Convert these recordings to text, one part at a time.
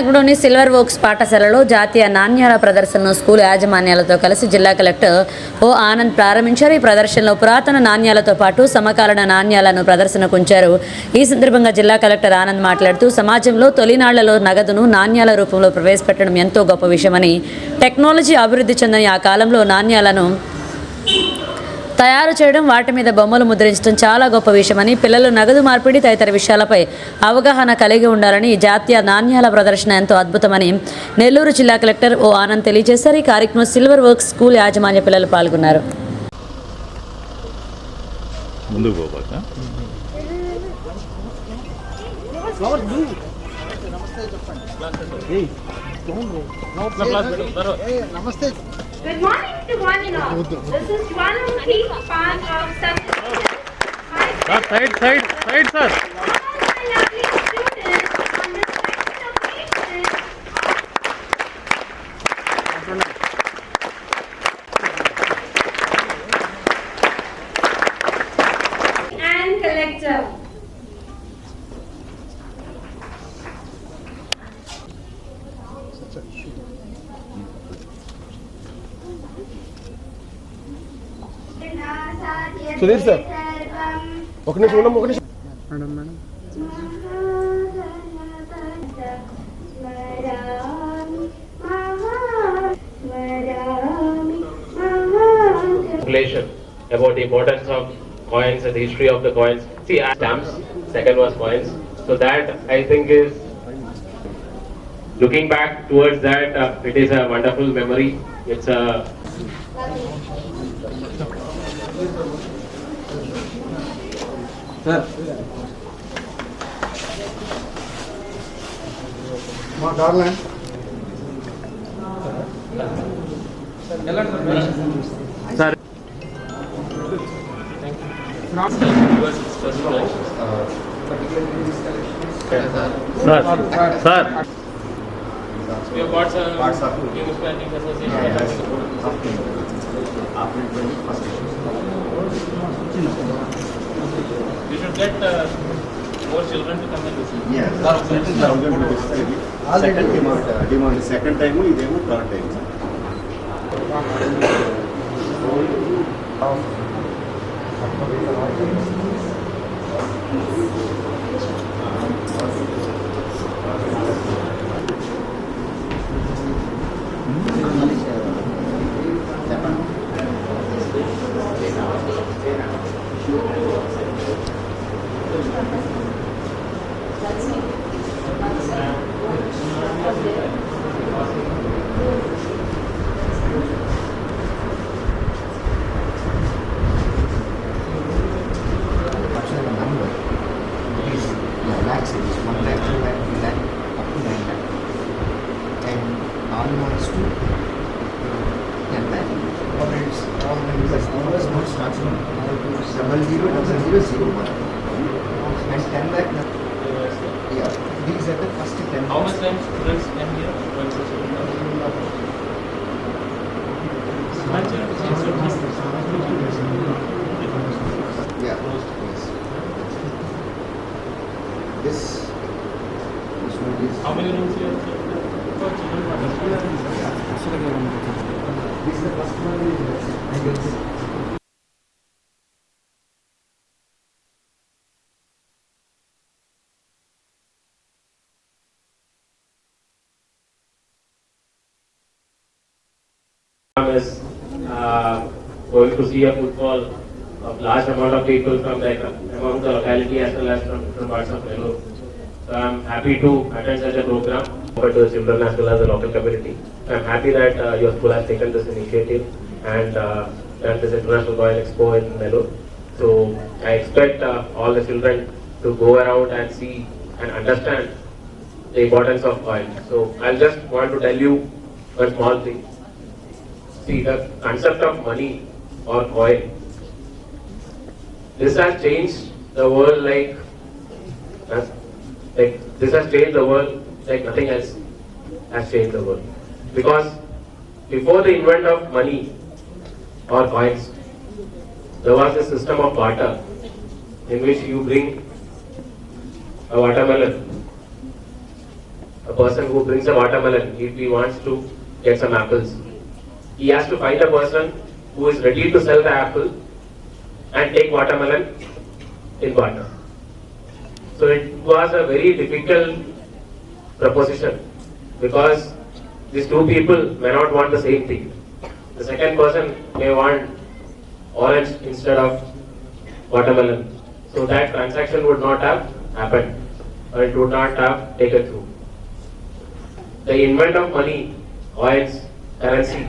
నగరంలోని silver works పాఠశాలలో జాతీయ నాణ్యాల ప్రదర్శనను స్కూల్ యాజమాన్యాలతో కలిసి జిల్లా కలెక్టర్ ఓ ఆనంద్ ప్రారంభించారు. ఈ ప్రదర్శనలో పురాతన నాణ్యాలతో పాటు సమకాలీన నాణ్యాలను ప్రదర్శనకు ఉంచారు ఈ సందర్భంగా జిల్లా కలెక్టర్ ఆనంద్ మాట్లాడుతూ సమాజంలో తొలినాళ్ళలో నగదును నాణ్యాల రూపంలో ప్రవేశపెట్టడం ఎంతో గొప్ప విషయమని టెక్నాలజీ అభివృద్ధి చెందని ఆ కాలంలో నాణ్యాలను తయారు చేయడం వాటి మీద బొమ్మలు ముద్రించడం చాలా గొప్ప విషయమని పిల్లలు నగదు మార్పిడి తదితర విషయాలపై అవగాహన కలిగి ఉండాలని ఈ జాతీయ నాణ్యాల ప్రదర్శన ఎంతో అద్భుతమని నెల్లూరు జిల్లా కలెక్టర్ ఓ ఆనంద్ తెలియజేశారు. ఈ కార్యక్రమం సిల్వర్ వర్క్స్ స్కూల్ యాజమాన్య పిల్లలు పాల్గొన్నారు. ముందుకు పోబాక? Good morning to one and all. This is Jwanamukhi, part of Satyajit. Side, side, side, sir. Sudheer sir ఒక నిమిషం ఉన్నాం ఒక నిమిషం calculation about the importance of coins and the history of the coins. See, uh, stamps, second was coins. So that I think is, looking back towards that, uh, it is a wonderful memory. It's a, మా డార్లాండ్ sir sir sir we have got some New Spelling Association. We should get uh, more children to come and listen. Second demand demand second time ఇదేమో third time actual number is yeah, lakh series, one lakh, two lakh, three lakh, up double zero, double zero, zero one. And ten lakh, num- yeah, these are the first ten. How much time students come here? Yeah, yes. This, is. How many rooms here? Participate? This is the first one is. Is uh, going to see a football of large amount of people from like among the locality as well as from different parts of Nellore. So I'm happy to attend such a program for the children as well as the local community. I'm happy that uh, your school has taken this initiative and uh, done this International Coin Expo in Nellore. So I expect uh, all the children to go around and see and understand the importance of oil. So I'll just want to tell you a small thing. See, the concept of money or coin, this has changed the world like, like this has changed the world like nothing else has changed the world. Because before the invent of money or coins, there was a system of barter in which you bring a watermelon a person who brings a watermelon, if he wants to get some apples, he has to find a person who is ready to sell the apple and take watermelon in barter. So it was a very difficult proposition because these two people may not want the same thing. The second person may want orange instead of watermelon. So that transaction would not have happened or it would not have taken through. The invent of money, coins, currency,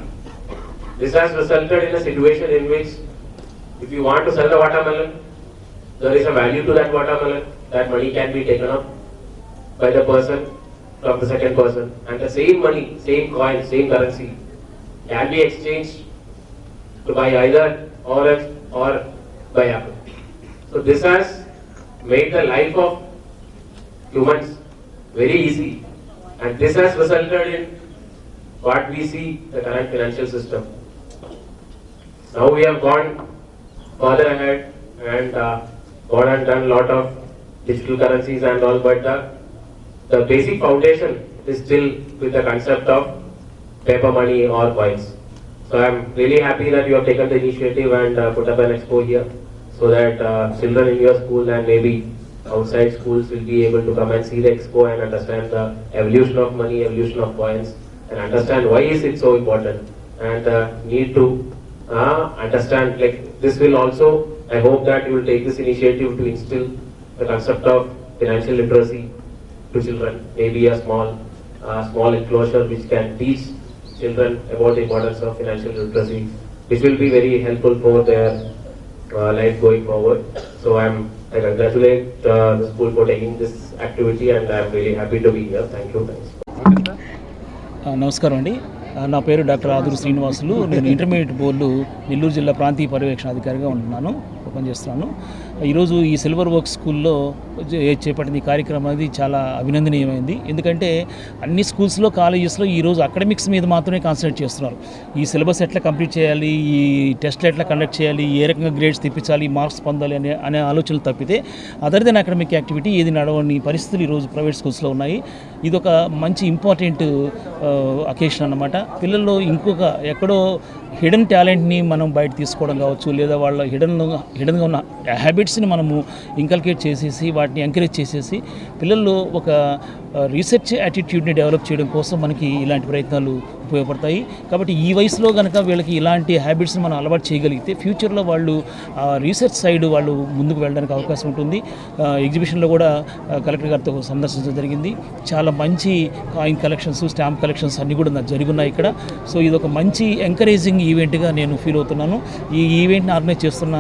this has resulted in a situation in which if you want to sell the watermelon, there is a value to that watermelon, that money can be taken up by the person from the second person and the same money, same coin, same currency can be exchanged to buy either orange or by apple. So this has made the life of humans very easy and this has resulted in what we see the current financial system. Now we have gone further ahead and uh, gone and done a lot of digital currencies and all, but the, the basic foundation is still with the concept of paper money or coins. So I'm really happy that you have taken the initiative and uh, put up an expo here so that uh, children in your school and maybe outside schools will be able to come and see the expo and understand the evolution of money, evolution of coins and understand why is it so important and uh, need to uh, understand like this will also I hope that you will take this initiative to instill the concept of financial literacy to children maybe a small uh, small enclosure which can teach children about the importance of financial literacy which will be very helpful for their uh, life going forward so I'm I congratulate uh, the school for taking this activity and I'm really happy to be here thank you thanks ఆ, నమస్కారం అండి ఆ, నా పేరు doctor ఆదురు Srinivasulu. నేను intermediate board Nellore జిల్లా ప్రాంతీయ పర్యవేక్షణ అధికారిగా ఉంటున్నాను. పనిచేస్తున్నాను ఈరోజు ఈ సిల్వర్ వర్క్ స్కూల్లో చే- చేపట్టిన ఈ కార్యక్రమం అనేది చాలా అభినందనీయమైంది. ఎందుకంటే అన్ని స్కూల్స్లో కాలేజెస్లో ఈరోజు అకాడమిక్స్ మీద మాత్రమే కాన్సన్ట్రేట్ చేస్తున్నారు. ఈ సిలబస్ ఎట్లా కంప్లీట్ చేయాలి ఈ టెస్ట్లు ఎట్లా కండక్ట్ చేయాలి ఏ రకంగా గ్రేడ్స్ తెప్పించాలి మార్క్స్ పొందాలి అనే అనే ఆలోచనలు తప్పితే అదర్ దెన్ అకాడమిక్ యాక్టివిటీ ఏది నడవని పరిస్థితులు ఈరోజు ప్రైవేట్ స్కూల్స్లో ఉన్నాయి. ఇది ఒక మంచి ఇంపార్టెంట్ అకేషన్ అన్నమాట. పిల్లల్లో ఇంకొక ఎక్కడో హిడెన్ టాలెంట్ని మనం బయట తీసుకోవడం కావచ్చు లేదా వాళ్ళ హిడెన్ హిడెన్గా ఉన్న హ్యాబిట్స్ని మనము ఇంకల్కేట్ చేసేసి వాటిని ఎంకరేజ్ చేసేసి పిల్లల్లో ఒక రీసెర్చ్ యాటిట్యూడ్ని డెవలప్ చేయడం కోసం మనకి ఇలాంటి ప్రయత్నాలు ఉపయోగపడతాయి. కాబట్టి ఈ వయసులో కనుక వీళ్ళకి ఇలాంటి హ్యాబిట్స్ని మనం అలవాటు చేయగలిగితే ఫ్యూచర్లో వాళ్ళు రీసెర్చ్ సైడ్ వాళ్ళు ముందుకు వెళ్ళడానికి అవకాశం ఉంటుంది. ఎగ్జిబిషన్లో కూడా కలెక్టర్ గారితో సందర్శించడం జరిగింది. చాలా మంచి కాయిన్ కలెక్షన్స్ స్టాంప్ కలెక్షన్స్ అన్నీ కూడా నాకు జరుగున్నాయి ఇక్కడ. సో ఇది ఒక మంచి ఎంకరేజింగ్ ఈవెంట్గా నేను ఫీల్ అవుతున్నాను. ఈ ఈవెంట్ని ఆర్గనైజ్ చేస్తున్న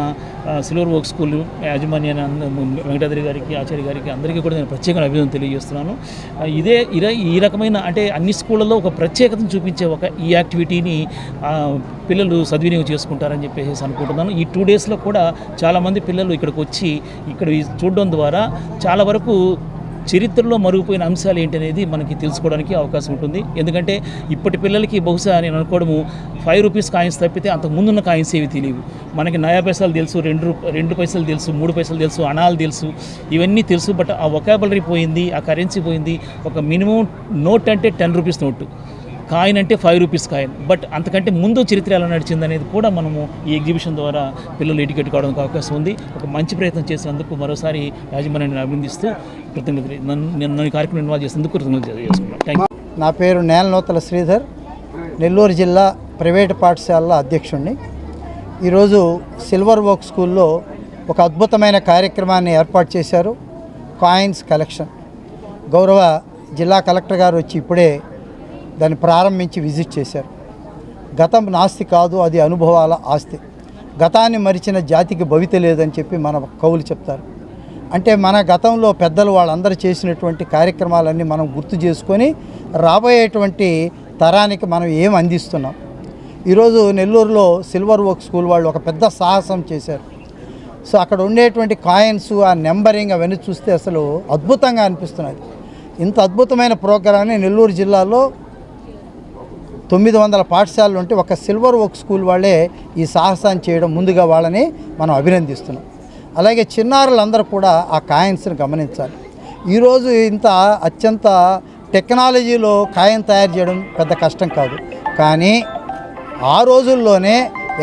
సిల్వర్ వర్క్ స్కూల్ యాజమాన్యాన్ని వెంకటాద్రి గారికి ఆచార్య గారికి అందరికీ కూడా నేను ప్రత్యేకంగా అభినందన తెలియజేస్తున్నాను. ఇదే ఈ రకమైన అంటే అన్ని స్కూళ్ళల్లో ఒక ప్రత్యేకతను చూపించే ఒక ఈ యాక్టివిటీని పిల్లలు సద్వినియోగం చేసుకుంటారని చెప్పేసి అనుకుంటున్నాను. ఈ టూ డేస్లో కూడా చాలామంది పిల్లలు ఇక్కడికి వచ్చి ఇక్కడ చూడడం ద్వారా చాలా వరకు చరిత్రలో మరుగుపోయిన అంశాలు ఏంటనేది మనకి తెలుసుకోవడానికి అవకాశం ఉంటుంది. ఎందుకంటే ఇప్పటి పిల్లలకి బహుశా నేను అనుకోవడము ఫైవ్ రూపీస్ కాయిన్స్ తప్పితే అంతకు ముందున్న కాయిన్స్ ఏవి తెలియవు. మనకి నయా పైసలు తెలుసు రెండు రెండు పైసలు తెలుసు మూడు పైసలు తెలుసు అణాలు తెలుసు. ఇవన్నీ తెలుసు బట్ ఆ ఒకాబులరీ పోయింది ఆ కరెన్సీ పోయింది. ఒక మినిమం నోట్ అంటే టెన్ రూపీస్ నోటు కాయిన్ అంటే ఫైవ్ రూపీస్ కాయిన్. బట్ అంతకంటే ముందు చరిత్ర ఎలా నడిచింది అనేది కూడా మనము ఈ ఎగ్జిబిషన్ ద్వారా పిల్లలు ఎడ్యుకేట్ కావడానికి అవకాశం ఉంది. ఒక మంచి ప్రయత్నం చేసినందుకు మరోసారి యాజమాన్యాన్ని అభినందిస్తూ కృతజ్ఞతలు. నన్ను నన్ను కార్యక్రమం ఇన్వాల్వ్ చేసినందుకు కృతజ్ఞతలు చేసుకున్నాను థ్యాంక్ యూ నా పేరు నేలనూతల శ్రీధర్. నెల్లూరు జిల్లా ప్రైవేట్ పాఠశాల అధ్యక్షుడిని ఈరోజు సిల్వర్ వర్క్ స్కూల్లో ఒక అద్భుతమైన కార్యక్రమాన్ని ఏర్పాటు చేశారు. Coins collection. గౌరవ జిల్లా కలెక్టర్ గారు వచ్చి ఇప్పుడే దాన్ని ప్రారంభించి విజిట్ చేశారు. గతం నాస్తి కాదు అది అనుభవాల ఆస్తి. గతాన్ని మరిచిన జాతికి భవిత లేదని చెప్పి మన కవులు చెప్తారు. అంటే మన గతంలో పెద్దలు వాళ్ళందరూ చేసినటువంటి కార్యక్రమాలన్నీ మనం గుర్తు చేసుకొని రాబోయేటువంటి తరానికి మనం ఏం అందిస్తున్నాం? ఈరోజు నెల్లూరులో సిల్వర్ వర్క్ స్కూల్ వాళ్ళు ఒక పెద్ద సాహసం చేశారు. సో అక్కడ ఉండేటువంటి కాయిన్స్ ఆ నెంబరింగ్ అవన్నీ చూస్తే అసలు అద్భుతంగా అనిపిస్తున్నది ఇంత అద్భుతమైన ప్రోగ్రామ్ని నెల్లూరు జిల్లాలో తొమ్మిది వందల పాఠశాలలు ఉంటే ఒక సిల్వర్ వర్క్ స్కూల్ వాళ్ళే ఈ సాహసాన్ని చేయడం ముందుగా వాళ్ళని మనం అభినందిస్తున్నాం. అలాగే చిన్నారులందరూ కూడా ఆ కాయిన్స్ని గమనించాలి. ఈరోజు ఇంత అత్యంత టెక్నాలజీలో కాయం తయారు చేయడం పెద్ద కష్టం కాదు. కానీ ఆ రోజుల్లోనే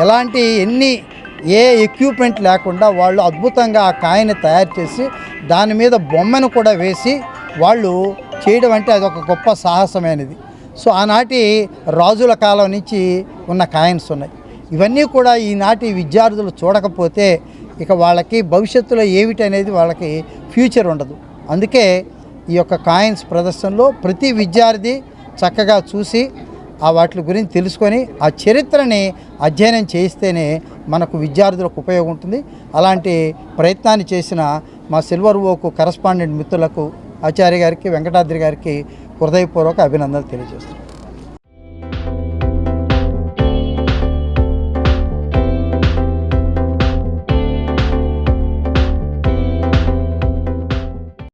ఎలాంటి ఎన్ని ఏ ఎక్విప్మెంట్ లేకుండా వాళ్ళు అద్భుతంగా ఆ కాయని తయారు చేసి దాని మీద బొమ్మను కూడా వేసి వాళ్ళు చేయడం అంటే అది ఒక గొప్ప సాహసమైనది. సో ఆనాటి రాజుల కాలం నుంచి ఉన్న కాయిన్స్ ఉన్నాయి. ఇవన్నీ కూడా ఈనాటి విద్యార్థులు చూడకపోతే ఇక వాళ్ళకి భవిష్యత్తులో ఏమిటి అనేది వాళ్ళకి ఫ్యూచర్ ఉండదు. అందుకే ఈ యొక్క కాయిన్స్ ప్రదర్శనలో ప్రతి విద్యార్థి చక్కగా చూసి ఆ వాటి గురించి తెలుసుకొని ఆ చరిత్రని అధ్యయనం చేయిస్తేనే మనకు విద్యార్థులకు ఉపయోగం ఉంటుంది. అలాంటి ప్రయత్నాన్ని చేసిన మా సిల్వర్ ఓకు కరస్పాండెంట్ మిత్రులకు ఆచార్య గారికి వెంకటాద్రి గారికి హృదయపూర్వక అభినందనలు తెలియజేస్తున్నాను.